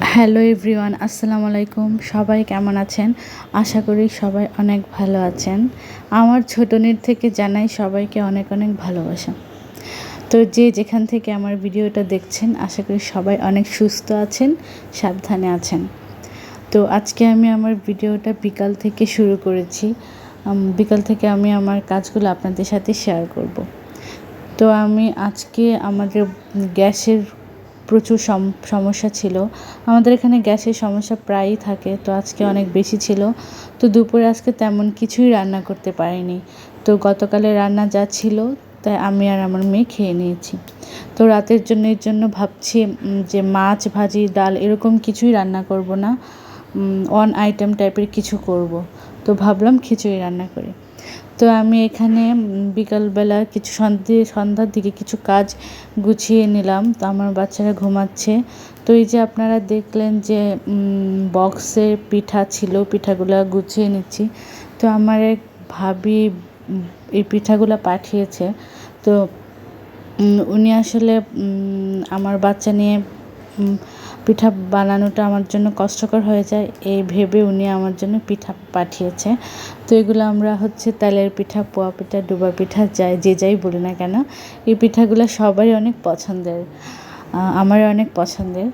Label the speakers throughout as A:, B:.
A: Hello everyone, আসসালামু আলাইকুম। সবাই কেমন আছেন? আশা করি সবাই অনেক ভালো আছেন। আমার ছোটনির থেকে জানাই সবাইকে অনেক অনেক ভালোবাসা। তো যে যেখান থেকে আমার ভিডিওটা দেখছেন, আশা করি সবাই অনেক সুস্থ আছেন, সাবধানে আছেন। তো আজকে আমি আমার ভিডিওটা বিকাল থেকে শুরু করেছি। বিকাল থেকে আমি আমার কাজগুলো আপনাদের সাথে শেয়ার করব। তো আমি আজকে আমাদের গ্যাসের প্রচুর সম- সমস্যা ছিল। আমাদের এখানে গ্যাসের সমস্যা প্রায়ই থাকে, তো আজকে অনেক বেশি ছিল। তো দুপুরে আজকে তেমন কিছুই রান্না করতে পারিনি। তো গতকালে রান্না যা ছিল তাই আমি আর আমার মেয়ে খেয়ে নিয়েছি। তো রাতের জন্য, এর জন্য ভাবছি যে মাছ, ভাজি, ডাল এরকম কিছুই রান্না করব না। ওয়ান আইটেম টাইপের কিছু করব। তো ভাবলাম খিচুড়ি রান্না করি। তো আমি এখানে বিকালবেলা কিছু সন্ধে সন্ধ্যার দিকে কিছু কাজ গুছিয়ে নিলাম। তো আমার বাচ্চারা ঘুমাচ্ছে। তো এই যে আপনারা দেখলেন যে বক্সে পিঠা ছিল, পিঠাগুলো গুছিয়ে নিচ্ছি। তো আমার এক ভাবি এই পিঠাগুলো পাঠিয়েছে। তো উনি আসলে আমার বাচ্চা নিয়ে পিঠা বানানোটা আমার জন্য কষ্টকর হয়ে যায়, এই ভেবে উনি আমার জন্য পিঠা পাঠিয়েছে। তো এগুলো আমরা হচ্ছে তেলের পিঠা, পোয়া পিঠা, ডুবা পিঠা, যাই, যে যাই বলি না কেন, এই পিঠাগুলো সবারই অনেক পছন্দের আমার অনেক পছন্দের।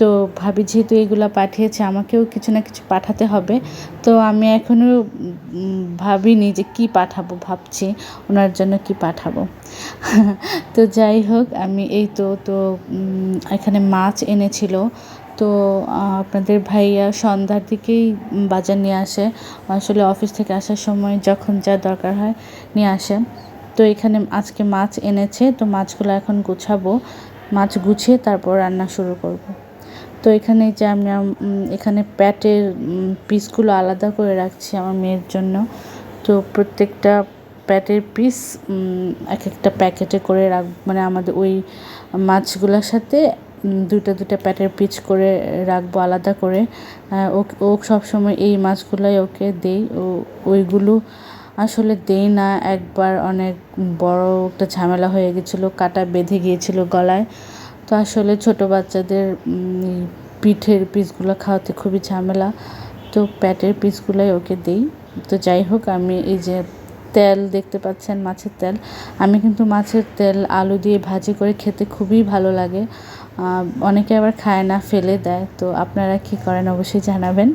A: তো ভাবি যেহেতু এগুলো পাঠিয়েছে, আমাকেও কিছু না কিছু পাঠাতে হবে। তো আমি এখনও ভাবিনি যে কি পাঠাবো, ভাবছি ওনার জন্য কি পাঠাবো। তো যাই হোক, আমি এই তো তো এখানে মাছ এনেছিল। তো আপনাদের ভাইয়া সন্ধ্যার দিকেই বাজার নিয়ে আসে। আসলে অফিস থেকে আসার সময় যখন যা দরকার হয় নিয়ে আসে। তো এখানে আজকে মাছ এনেছে, তো মাছগুলো এখন গুছাবো। মাছ গুছিয়ে তারপর রান্না শুরু করব। তো এখানে যে আমি এখানে প্যাটের পিসগুলো আলাদা করে রাখছি আমার মেয়ের জন্য। তো প্রত্যেকটা প্যাটের পিস এক একটা প্যাকেটে করে রাখ মানে আমাদের ওই মাছগুলোর সাথে দুটা দুটা প্যাটের পিচ করে রাখব আলাদা করে। ও ও সবসময় এই মাছগুলোই ওকে দেই। ও, ওইগুলো আসলে দেই না। একবার অনেক বড় একটা ঝামেলা হয়ে গেছিল, কাটা বেঁধে গিয়েছিল গলায়। তো আসলে ছোট বাচ্চাদের পিঠের পিসগুলো খাওয়াতে খুবই ঝামেলা। তো প্যাটের পিসগুলোই ওকে দিই। তো যাই হোক, আমি এই যে তেল দেখতে পাচ্ছেন মাছের তেল। আমি কিন্তু মাছের তেল আলু দিয়ে ভাজি করে খেতে খুবই ভালো লাগে। অনেকে আবার খায় না, ফেলে দেয়। তো আপনারা কী করেন অবশ্যই জানাবেন।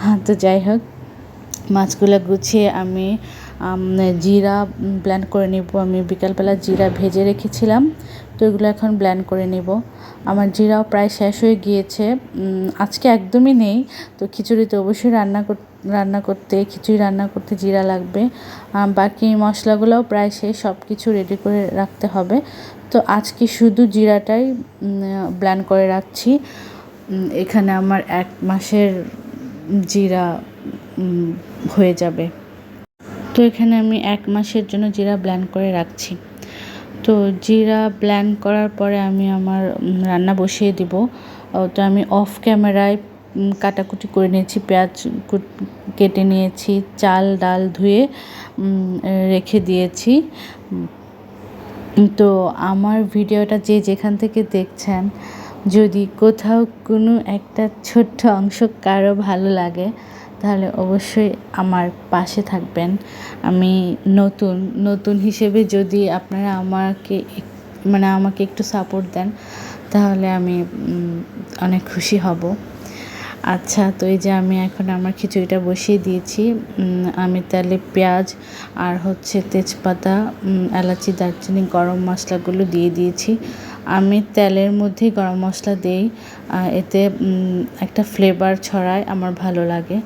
A: হ্যাঁ তো যাই হোক, মাছগুলো গুছিয়ে আমি জিরা ব্ল্যান্ড করে নিব। আমি বিকালবেলা জিরা ভেজে রেখেছিলাম। তো এগুলো এখন ব্ল্যান্ড করে নিব। আমার জিরাও প্রায় শেষ হয়ে গিয়েছে। আজকে একদমই নেই। তো খিচুড়িতে অবশ্যই রান্না কর, রান্না করতে, খিচুড়ি রান্না করতে জিরা লাগবে। বাকি মশলাগুলোও প্রায় শেষ সব কিছু রেডি করে রাখতে হবে। তো আজকে শুধু জিরাটাই ব্ল্যান্ড করে রাখছি। এখানে আমার এক মাসের জিরা হয়ে যাবে। তো এখানে আমি এক মাসের জন্য জিরা ব্ল্যান্ড করে রাখছি। তো জিরা ব্ল্যান্ড করার পরে আমি আমার রান্না বসিয়ে দিব। তো আমি অফ ক্যামেরায় কাটাকুটি করে নিয়েছি, পেঁয়াজ কেটে নিয়েছি, চাল, ডাল ধুয়ে রেখে দিয়েছি। তো আমার ভিডিওটা যে যেখান থেকে দেখছেন, যদি কোথাও কোনো একটা ছোট্ট অংশ কারও ভালো লাগে তাহলে অবশ্যই আমার পাশে থাকবেন। আমি নতুন নতুন হিসেবে যদি আপনারা আমাকে মানে আমাকে একটু সাপোর্ট দেন, তাহলে আমি অনেক খুশি হব। আচ্ছা তো এই যে আমি এখন আমার খিচুড়িটা বসিয়ে দিয়েছি। আমি তাহলে পেঁয়াজ আর হচ্ছে তেজপাতা এলাচি, দারচিনি, গরম মশলাগুলো দিয়ে দিয়েছি। আমি তেলের মধ্যেই গরম মশলা দেই এতে একটা ফ্লেভার ছড়ায়, আমার ভালো লাগে।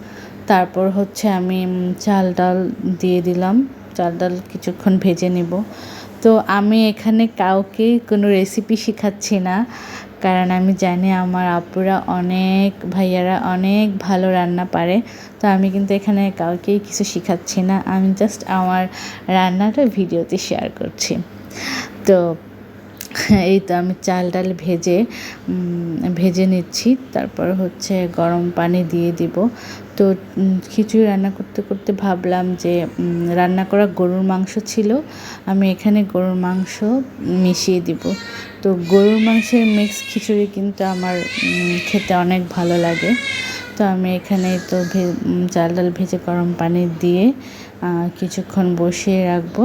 A: তারপর হচ্ছে আমি চাল ডাল দিয়ে দিলাম। চাল ডাল কিছুক্ষণ ভেজে নেব। তো আমি এখানে কাউকে কোনো রেসিপি শেখাচ্ছি না, কারণ আমি জানি আমার আপুরা অনেক, ভাইয়ারা অনেক ভালো রান্না পারে। তো আমি কিন্তু এখানে কাউকেই কিছু শেখাচ্ছি না। আমি জাস্ট আমার রান্নাটা ভিডিওতে শেয়ার করছি। তো এই তো আমি চাল ডাল ভেজে ভেজে নিচ্ছি। তারপর হচ্ছে গরম পানি দিয়ে দিব। তো খিচুড়ি রান্না করতে করতে ভাবলাম যে রান্না করা গরুর মাংস ছিল, আমি এখানে গরুর মাংস মিশিয়ে দিব। তো গরুর মাংসের মিক্স খিচুড়ি কিন্তু আমার খেতে অনেক ভালো লাগে। তো আমি এখানে তো চাল ডাল ভেজে গরম পানি দিয়ে কিছুক্ষণ বসিয়ে রাখব।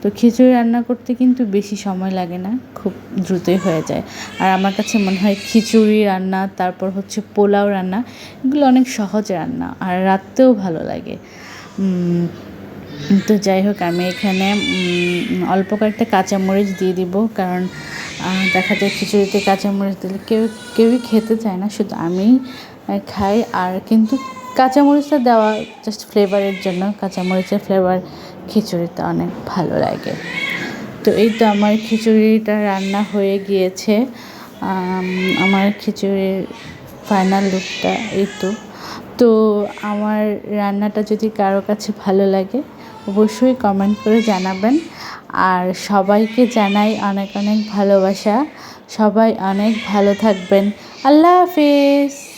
A: তো খিচুড়ি রান্না করতে কিন্তু বেশি সময় লাগে না, খুব দ্রুতই হয়ে যায়। আর আমার কাছে মনে হয় খিচুড়ি রান্না, তারপর হচ্ছে পোলাও রান্না, এগুলো অনেক সহজ রান্না আর রাখতেও ভালো লাগে। তো যাই হোক, আমি এখানে অল্প কয়েকটা কাঁচামরিচ দিয়ে দিব কারণ দেখা যায় খিচুড়িতে কাঁচামরিচ দিলে কেউ, কেউই খেতে চায় না। শুধু আমি খাই আর কিন্তু কাঁচামরিচটা দেওয়া জাস্ট ফ্লেভারের জন্য। কাঁচামরিচের ফ্লেভার খিচুড়িতে অনেক ভালো লাগে। তো এই তো আমার খিচুড়িটা রান্না হয়ে গিয়েছে। আমার খিচুড়ির ফাইনাল লুকটা এই তো। তো আমার রান্নাটা যদি কারও কাছে ভালো লাগে, অবশ্যই কমেন্ট করে জানাবেন। আর সবাইকে জানাই অনেক অনেক ভালোবাসা। সবাই অনেক ভালো থাকবেন। আল্লাহ হাফিজ!